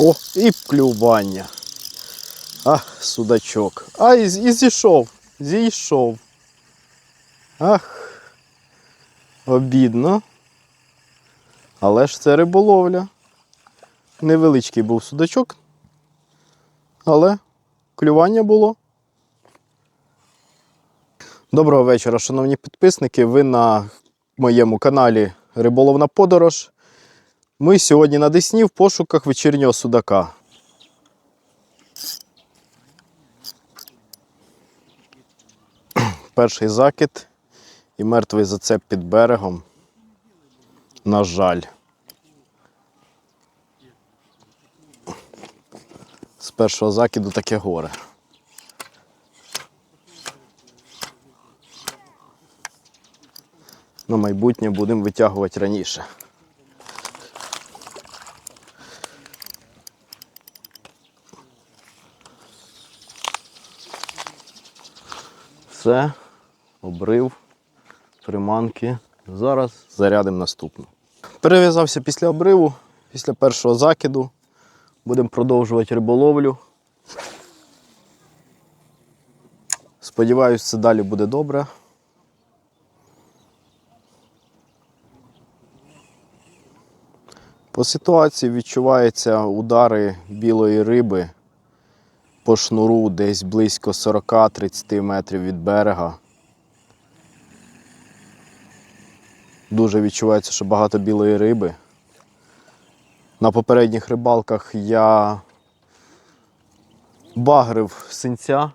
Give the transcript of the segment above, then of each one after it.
О, і клювання. Ах, судачок. А, і, і зійшов. Зійшов. Ах. Обідно. Але ж це риболовля. Невеличкий був судачок. Але клювання було. Доброго вечора, шановні підписники. Ви на моєму каналі Риболовна Подорож. Ми сьогодні на Десні в пошуках вечірнього судака. Перший закид і мертвий зацеп під берегом. На жаль. З першого закиду таке горе. На майбутнє будемо витягувати раніше. Все, обрив, приманки. Зараз зарядимо наступну. Перев'язався після обриву, після першого закиду. Будемо продовжувати риболовлю. Сподіваюсь, це далі буде добре. По ситуації відчуваються удари білої риби по шнуру десь близько 40-30 метрів від берега. Дуже відчувається, що багато білої риби. На попередніх рибалках я багрив синця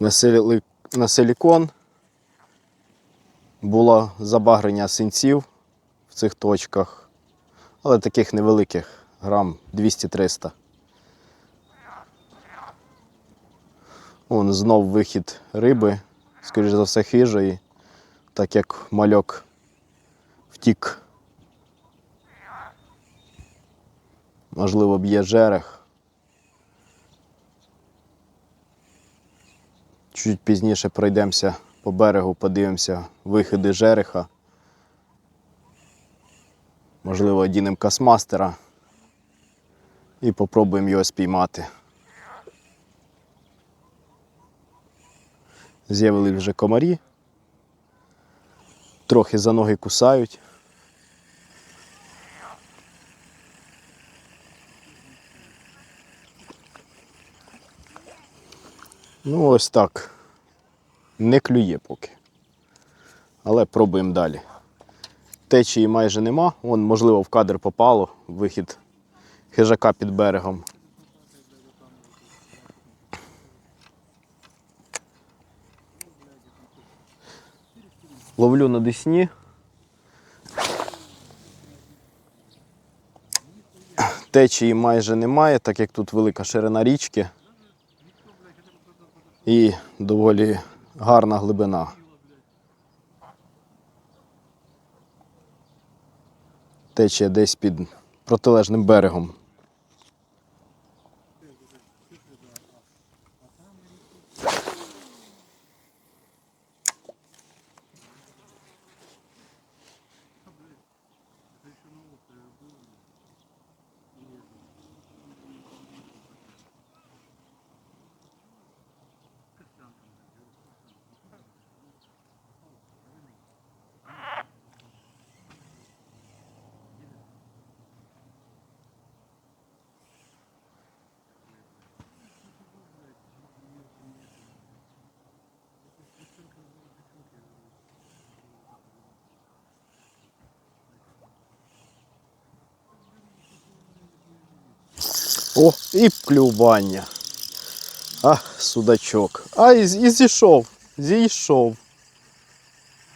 на, силі... силікон. Було забагрення синців в цих точках, але таких невеликих, грам 200-300. Вон знов вихід риби, скоріш за все, хижої, так як мальок втік. Можливо, б'є жерех. Чуть пізніше пройдемося по берегу, подивимося виходи жереха. Можливо, одінемо касмастера і попробуємо його спіймати. З'явились вже комарі. Трохи за ноги кусають. Ну, ось так. Не клює поки. Але пробуємо далі. Течії майже нема. Вон, можливо, в кадр попало вихід хижака під берегом. Ловлю на десні. Течії майже немає, так як тут велика ширина річки і доволі гарна глибина. Течія десь під протилежним берегом. О, і клювання. Ах, судачок. А, і, і зійшов. Зійшов.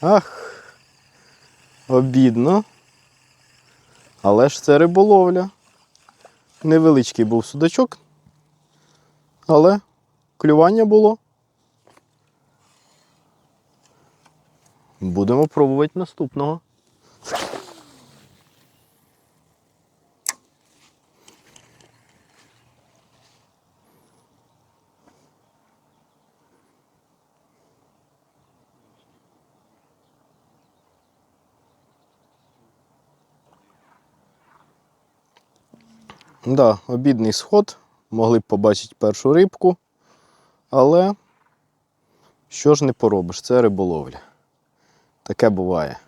Ах. Обідно. Але ж це риболовля. Невеличкий був судачок. Але клювання було. Будемо пробувати наступного. Да, обідний сход. Могли б побачити першу рибку. Але що ж не поробиш, це риболовля. Таке буває.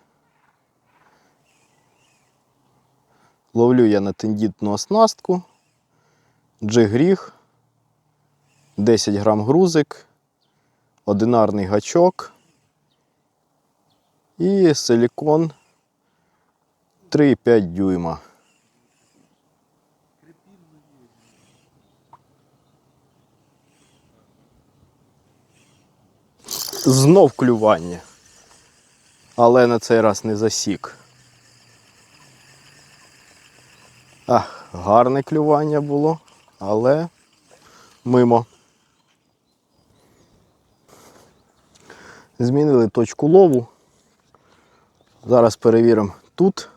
Ловлю я на тендітну оснастку, джигріг, 10 грам грузик, одинарний гачок і силікон 3,5 дюйма. Знов клювання. Але на цей раз не засік. Ах, гарне клювання було, але мимо. Змінили точку лову. Зараз перевіримо тут.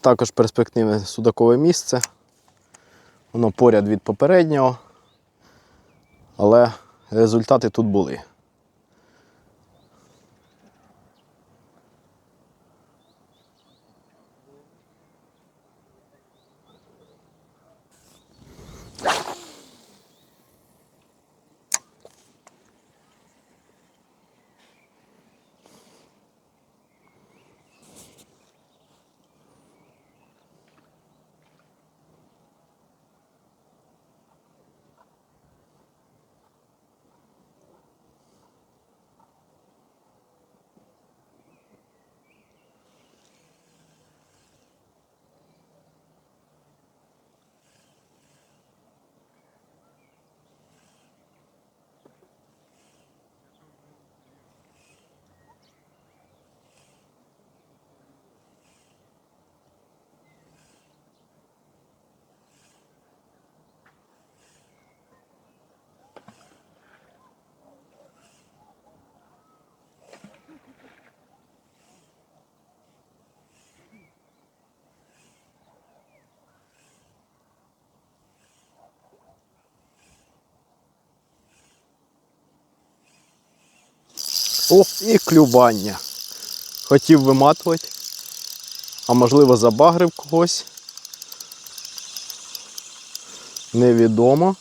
Також перспективне судакове місце. Воно поряд від попереднього. Але результати тут були. О, і клювання. Хотів виматувати, а можливо забагрив когось. Невідомо.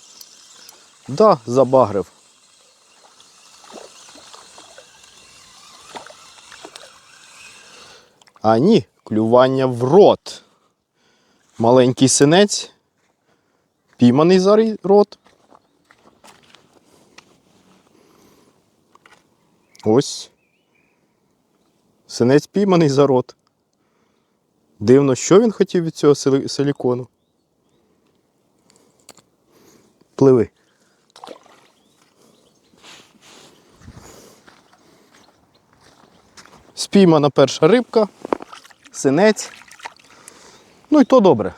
Да, забагрив. А ні, клювання в рот. Маленький синець, пійманий за рот. Ось. Синець пійманий за рот. Дивно, що він хотів від цього силікону. Пливи. Спіймана перша рибка, синець. Ну і то добре.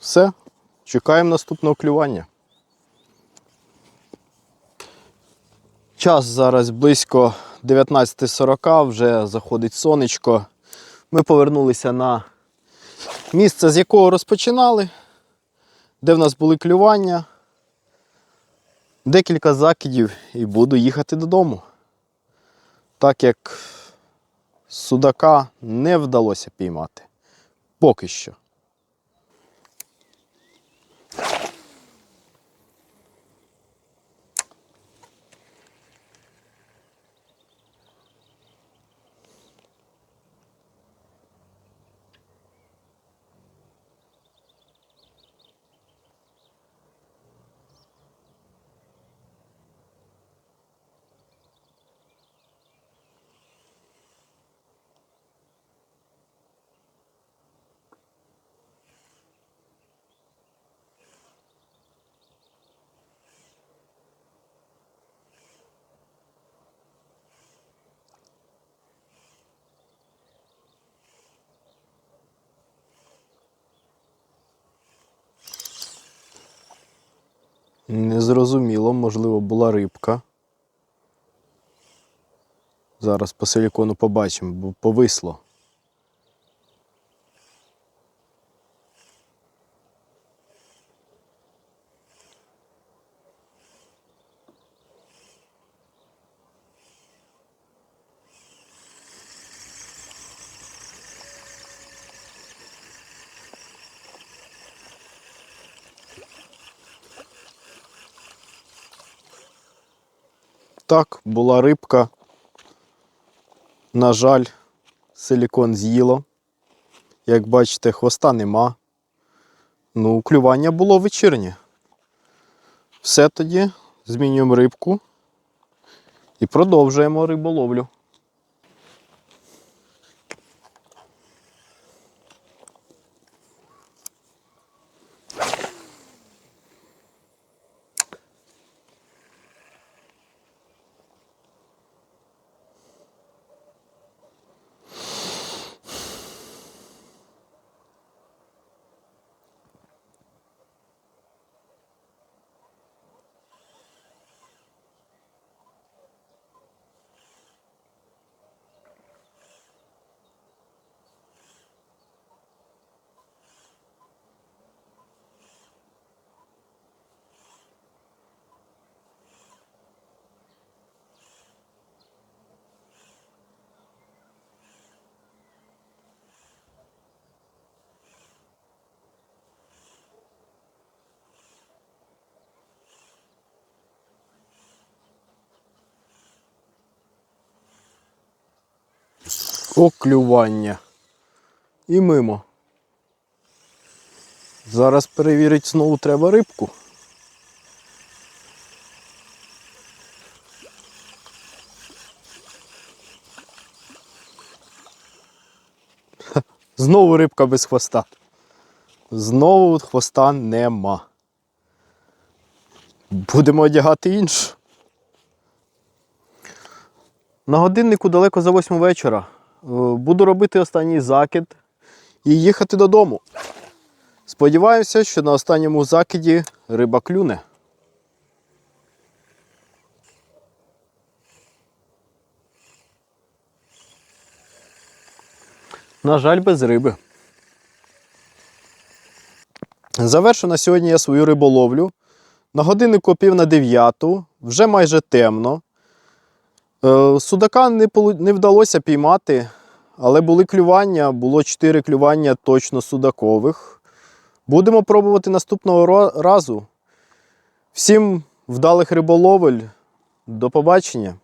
Все, чекаємо наступного клювання. Час зараз близько 19.40, вже заходить сонечко. Ми повернулися на місце, з якого розпочинали, де в нас були клювання. Декілька закидів і буду їхати додому. Так як судака не вдалося піймати. Поки що. Незрозуміло, можливо, була рибка. Зараз по силікону побачимо, бо повисло. Так, була рибка. На жаль, силікон з'їло. Як бачите, хвоста нема. Ну, клювання було вечірнє. Все тоді, змінюємо рибку і продовжуємо риболовлю. Оклювання. І мимо. Зараз перевірити знову треба рибку. Знову рибка без хвоста. Знову хвоста нема. Будемо одягати іншу. На годиннику далеко за 8 вечора. Е, Буду робити останній закид і їхати додому. Сподіваюся, що на останньому закиді риба клюне. На жаль, без риби. Завершу на сьогодні я свою риболовлю. На годиннику пів на дев'яту, вже майже темно. Е, Судака не, не вдалося піймати, але були клювання, було 4 клювання точно судакових. Будемо пробувати наступного разу. Всім вдалих риболовель. До побачення!